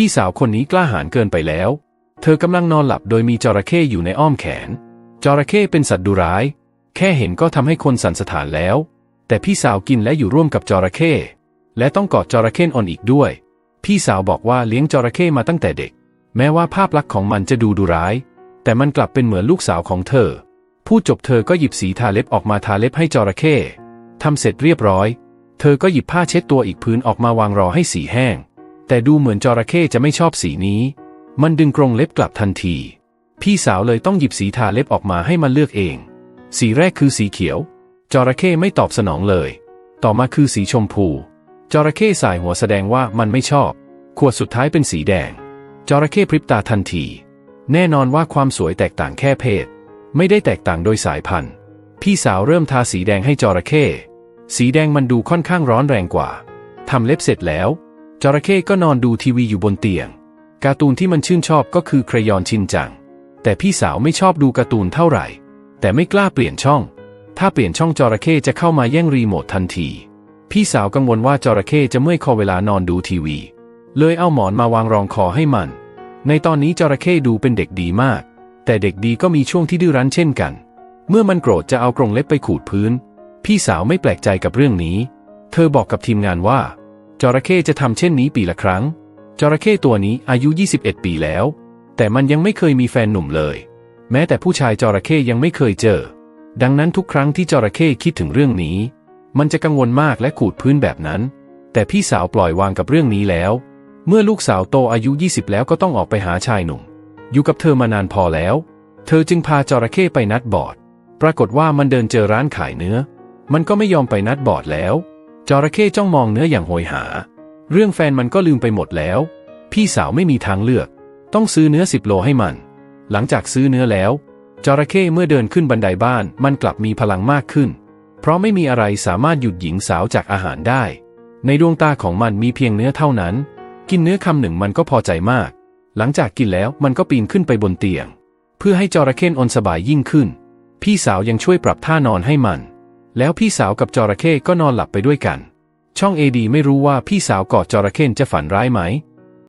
พี่สาวคนนี้กล้าหาญเกินไปแล้ว เธอกำลังนอนหลับโดยมีจระเข้อยู่ในอ้อมแขน จระเข้เป็นสัตว์ดุร้าย แค่เห็นก็ทำให้คนสันสถานแล้ว แต่พี่สาวกินและอยู่ร่วมกับจระเข้และต้องกอดจระเข้อ่อนอีกด้วย พี่สาวบอกว่าเลี้ยงจระเข้มาตั้งแต่เด็ก แม้ว่าภาพลักษณ์ของมันจะดูดุร้าย แต่มันกลับเป็นเหมือนลูกสาวของเธอ พูดจบเธอก็หยิบสีทาเล็บออกมาทาเล็บให้จระเข้ทำเสร็จเรียบร้อย เธอก็หยิบผ้าเช็ดตัวอีกพื้นออกมาวางรอให้สีแห้ง แต่ดูเหมือนจระเข้จะไม่ชอบสีนี้ มันดึงกรงเล็บกลับทันที พี่สาวเลยต้องหยิบสีทาเล็บออกมาให้มันเลือกเอง สีแรกคือสีเขียว จระเข้ไม่ตอบสนองเลย ต่อมาคือสีชมพู จระเข้สายหัวแสดงว่ามันไม่ชอบ ขวดสุดท้ายเป็นสีแดง จระเข้พริบตาทันที แน่นอนว่าความสวยแตกต่างแค่เพศ ไม่ได้แตกต่างโดยสายพันธุ์ พี่สาวเริ่มทาสีแดงให้จระเข้ สีแดงมันดูค่อนข้างร้อนแรงกว่าทำเล็บเสร็จแล้ว จระเข้ก็นอนดูทีวีอยู่บนเตียง การ์ตูนที่มันชื่นชอบก็คือครยอนชินจัง แต่พี่สาวไม่ชอบดูการ์ตูนเท่าไหร่ แต่ไม่กล้าเปลี่ยนช่อง ถ้าเปลี่ยนช่องจระเข้จะเข้ามาแย่งรีโมททันที พี่สาวกังวลว่าจระเข้จะเมื่อยคอเวลานอนดูทีวี เลยเอาหมอนมาวางรองคอให้มัน ในตอนนี้จระเข้ดูเป็นเด็กดีมาก แต่เด็กดีก็มีช่วงที่ดื้อรั้นเช่นกัน เมื่อมันโกรธจะเอากรงเล็บไปขูดพื้น พี่สาวไม่แปลกใจกับเรื่องนี้ เธอบอกกับทีมงานว่า จระเข้จะทำเช่นนี้ปีละครั้ง จระเข้ตัวนี้อายุ 21 ปีแล้ว แต่มันยังไม่เคยมีแฟนหนุ่มเลย แม้แต่ผู้ชายจระเข้ยังไม่เคยเจอ ดังนั้นทุกครั้งที่จระเข้คิดถึงเรื่องนี้ มันจะกังวลมากและขูดพื้นแบบนั้น แต่พี่สาวปล่อยวางกับเรื่องนี้แล้ว เมื่อลูกสาวโตอายุ 20 แล้วก็ต้องออกไปหาชายหนุ่ม อยู่กับเธอมานานพอแล้ว เธอจึงพาจระเข้ไปนัดบอร์ด ปรากฏว่ามันเดินเจอร้านขายเนื้อ มันก็ไม่ยอมไปนัดบอร์ดแล้ว จระเข้จ้องมองเนื้ออย่างโหยหา เรื่องแฟนมันก็ลืมไปหมดแล้ว พี่สาวไม่มีทางเลือก ต้องซื้อเนื้อสิบโลให้มัน หลังจากซื้อเนื้อแล้ว จระเข้เมื่อเดินขึ้นบันไดบ้านมันกลับมีพลังมากขึ้น เพราะไม่มีอะไรสามารถหยุดหญิงสาวจากอาหารได้ ในดวงตาของมันมีเพียงเนื้อเท่านั้น กินเนื้อคำหนึ่งมันก็พอใจมาก หลังจากกินแล้วมันก็ปีนขึ้นไปบนเตียง เพื่อให้จระเข้อนสบายยิ่งขึ้น พี่สาวยังช่วยปรับท่านอนให้มัน แล้วพี่สาวกับจระเข้ก็นอนหลับไปด้วยกัน ช่องเอดีไม่รู้ว่าพี่สาวกอดจระเข้จะฝันร้ายไหม